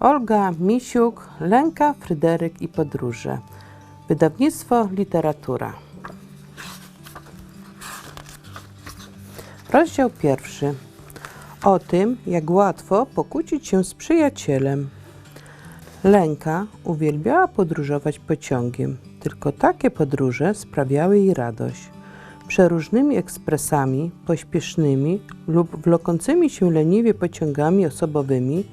Olga Misiuk, Lęka, Fryderyk i podróże. Wydawnictwo Literatura. Rozdział pierwszy. O tym, jak łatwo pokłócić się z przyjacielem. Lęka uwielbiała podróżować pociągiem. Tylko takie podróże sprawiały jej radość. Przeróżnymi ekspresami, pośpiesznymi lub wlokącymi się leniwie pociągami osobowymi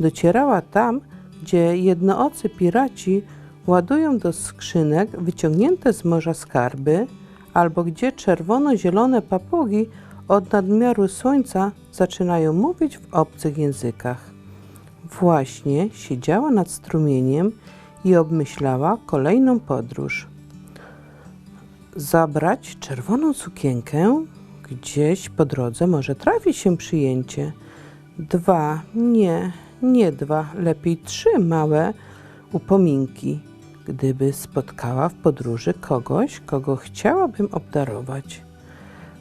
docierała tam, gdzie jednoocy piraci ładują do skrzynek wyciągnięte z morza skarby, albo gdzie czerwono-zielone papugi od nadmiaru słońca zaczynają mówić w obcych językach. Właśnie siedziała nad strumieniem i obmyślała kolejną podróż. Zabrać czerwoną sukienkę, gdzieś po drodze może trafi się przyjęcie. Dwa, nie, nie dwa, lepiej trzy małe upominki, gdyby spotkała w podróży kogoś, kogo chciałabym obdarować.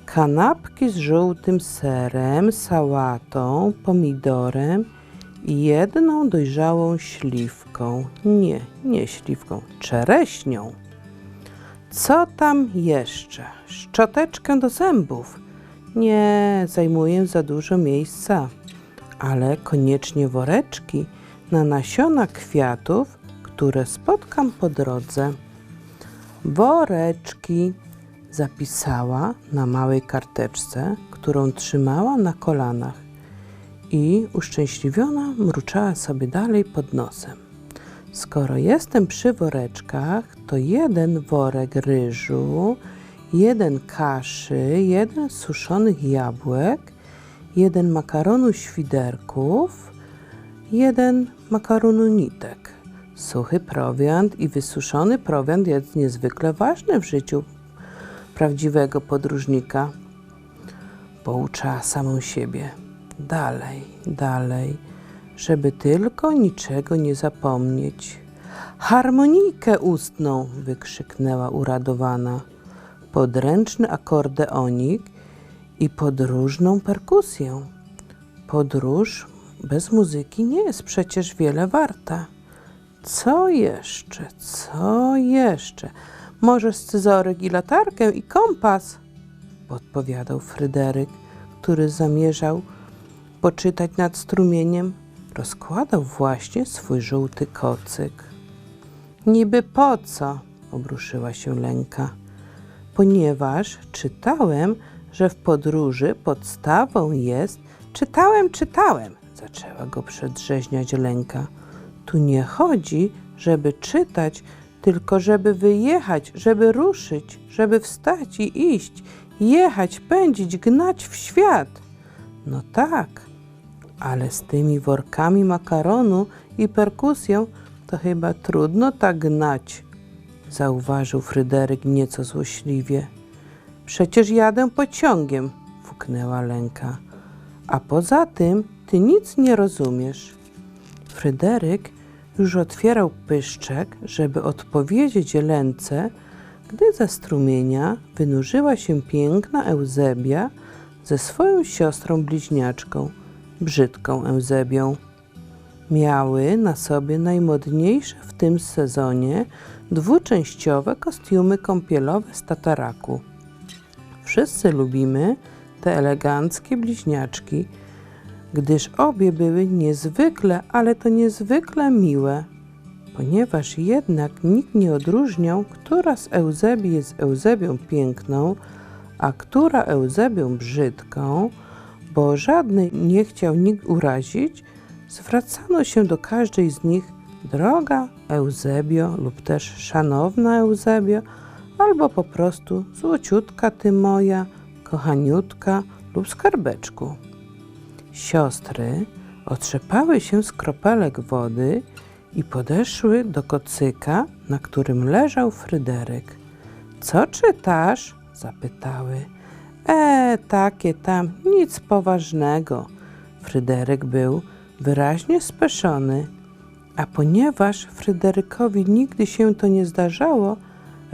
Kanapki z żółtym serem, sałatą, pomidorem i jedną dojrzałą śliwką. Nie, nie śliwką, czereśnią. Co tam jeszcze? Szczoteczkę do zębów. Nie, zajmuję za dużo miejsca, ale koniecznie woreczki na nasiona kwiatów, które spotkam po drodze. Woreczki zapisała na małej karteczce, którą trzymała na kolanach i uszczęśliwiona mruczała sobie dalej pod nosem. Skoro jestem przy woreczkach, to jeden worek ryżu, jeden kaszy, jeden suszonych jabłek, jeden makaronu świderków, jeden makaronu nitek. Suchy prowiant i wysuszony prowiant jest niezwykle ważny w życiu prawdziwego podróżnika. Poucza samą siebie. Dalej, dalej, żeby tylko niczego nie zapomnieć. Harmonijkę ustną! wykrzyknęła uradowana. Podręczny akordeonik i podróżną perkusję. Podróż bez muzyki nie jest przecież wiele warta. Co jeszcze? Co jeszcze? Może scyzoryk i latarkę i kompas? Podpowiadał Fryderyk, który zamierzał poczytać nad strumieniem. Rozkładał właśnie swój żółty kocyk. Niby po co? obruszyła się Lęka. Ponieważ czytałem, że w podróży podstawą jest. Czytałem, czytałem, zaczęła go przedrzeźniać Lęka. Tu nie chodzi, żeby czytać, tylko żeby wyjechać, żeby ruszyć, żeby wstać i iść, jechać, pędzić, gnać w świat. No tak, ale z tymi workami makaronu i perkusją to chyba trudno tak gnać, zauważył Fryderyk nieco złośliwie. Przecież jadę pociągiem, fuknęła Lęka. A poza tym ty nic nie rozumiesz. Fryderyk już otwierał pyszczek, żeby odpowiedzieć Lęce, gdy ze strumienia wynurzyła się piękna Euzebia ze swoją siostrą bliźniaczką, brzydką Euzebią. Miały na sobie najmodniejsze w tym sezonie dwuczęściowe kostiumy kąpielowe z tataraku. Wszyscy lubimy te eleganckie bliźniaczki, gdyż obie były niezwykle, ale to niezwykle miłe, ponieważ jednak nikt nie odróżniał, która z Euzebii jest Euzebią piękną, a która Euzebią brzydką, bo żadnej nie chciał nikt urazić, zwracano się do każdej z nich droga Euzebio lub też szanowna Euzebio, albo po prostu złociutka ty moja, kochaniutka lub skarbeczku. Siostry otrzepały się z kropelek wody i podeszły do kocyka, na którym leżał Fryderyk. Co czytasz? zapytały. E, takie tam, nic poważnego. Fryderyk był wyraźnie speszony, a ponieważ Fryderykowi nigdy się to nie zdarzało,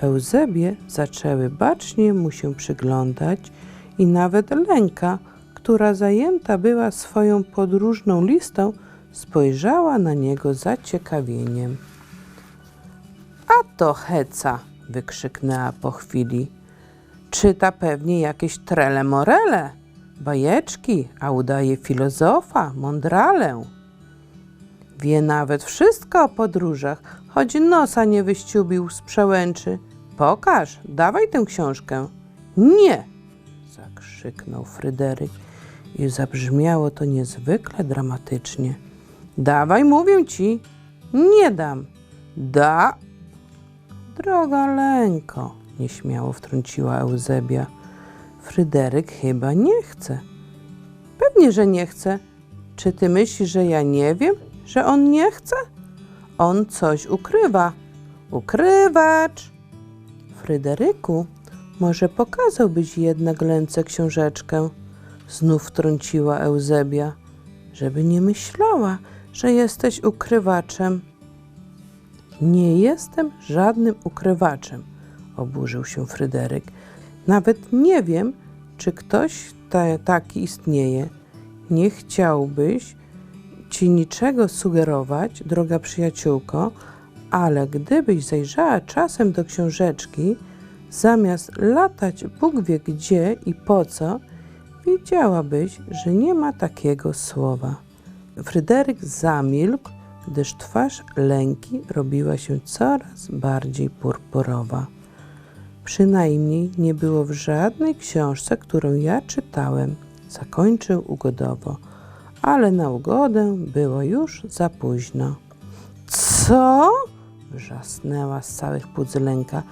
Euzebie zaczęły bacznie mu się przyglądać i nawet Lęka, która zajęta była swoją podróżną listą, spojrzała na niego zaciekawieniem. A to heca! wykrzyknęła po chwili. Czyta pewnie jakieś trele morele, bajeczki, a udaje filozofa, mądralę. Wie nawet wszystko o podróżach, choć nosa nie wyściubił z przełęczy. Pokaż, dawaj tę książkę. Nie! zakrzyknął Fryderyk i zabrzmiało to niezwykle dramatycznie. Dawaj, mówię ci. Nie dam. Da. Droga Lenko, nieśmiało wtrąciła Euzebia. Fryderyk chyba nie chce. Pewnie, że nie chce. Czy ty myślisz, że ja nie wiem, że on nie chce? On coś ukrywa. Ukrywacz! Fryderyku, może pokazałbyś jednak Lence książeczkę? Znów wtrąciła Euzebia, żeby nie myślała, że jesteś ukrywaczem. Nie jestem żadnym ukrywaczem, oburzył się Fryderyk. Nawet nie wiem, czy ktoś ta, taki istnieje. Nie chciałbyś ci niczego sugerować, droga przyjaciółko, ale gdybyś zajrzała czasem do książeczki, zamiast latać Bóg wie gdzie i po co, wiedziałabyś, że nie ma takiego słowa. Fryderyk zamilkł, gdyż twarz lęki robiła się coraz bardziej purpurowa. Przynajmniej nie było w żadnej książce, którą ja czytałem, zakończył ugodowo, ale na ugodę było już za późno. Co? Wrzasnęła z całych płuc lęka.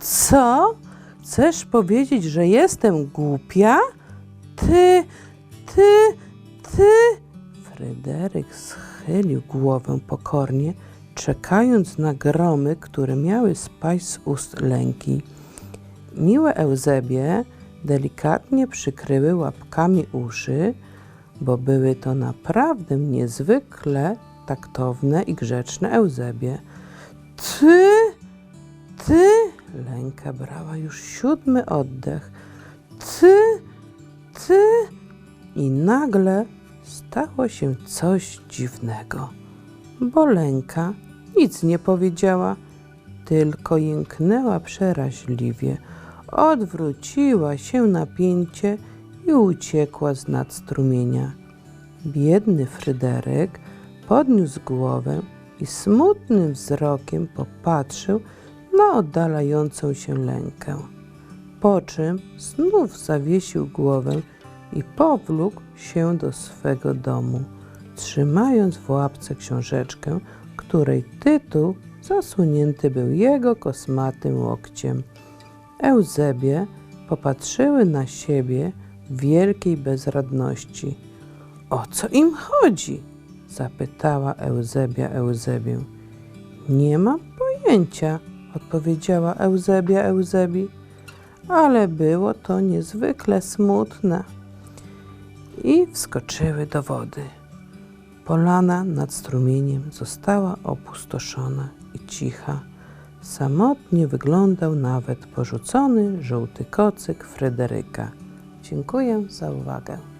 Co? Chcesz powiedzieć, że jestem głupia? Ty, ty, ty. Fryderyk schylił głowę pokornie, czekając na gromy, które miały spaść z ust lęki. Miłe Euzebie delikatnie przykryły łapkami uszy, bo były to naprawdę niezwykle taktowne i grzeczne Euzebie. Ty, ty, Lęka brała już siódmy oddech. Ty, ty. I nagle stało się coś dziwnego, bo Lęka nic nie powiedziała, tylko jęknęła przeraźliwie, odwróciła się na pięcie i uciekła z nad strumienia. Biedny Fryderyk podniósł głowę i smutnym wzrokiem popatrzył na oddalającą się lękę. Po czym znów zawiesił głowę i powlókł się do swego domu, trzymając w łapce książeczkę, której tytuł zasłonięty był jego kosmatym łokciem. Euzebie popatrzyły na siebie w wielkiej bezradności. O co im chodzi? Zapytała Euzebia Euzebię. Nie mam pojęcia, odpowiedziała Euzebia Euzebi, ale było to niezwykle smutne. I wskoczyły do wody. Polana nad strumieniem została opustoszona i cicha. Samotnie wyglądał nawet porzucony żółty kocyk Fryderyka. Dziękuję za uwagę.